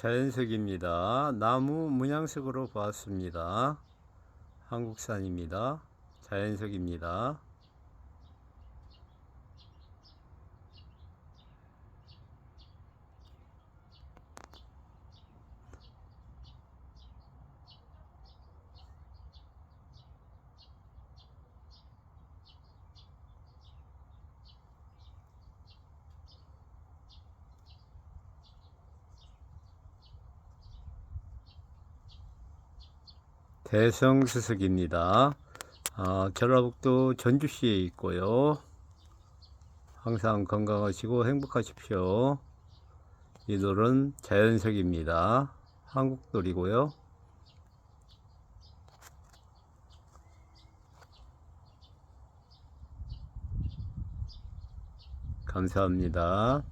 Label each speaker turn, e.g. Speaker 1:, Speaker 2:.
Speaker 1: 자연석입니다. 나무 문양석으로 보았습니다. 한국산입니다. 자연석입니다. 대성수석입니다. 아, 전라북도 전주시에 있고요. 항상 건강하시고 행복하십시오. 이 돌은 자연석입니다. 한국돌이고요. 감사합니다.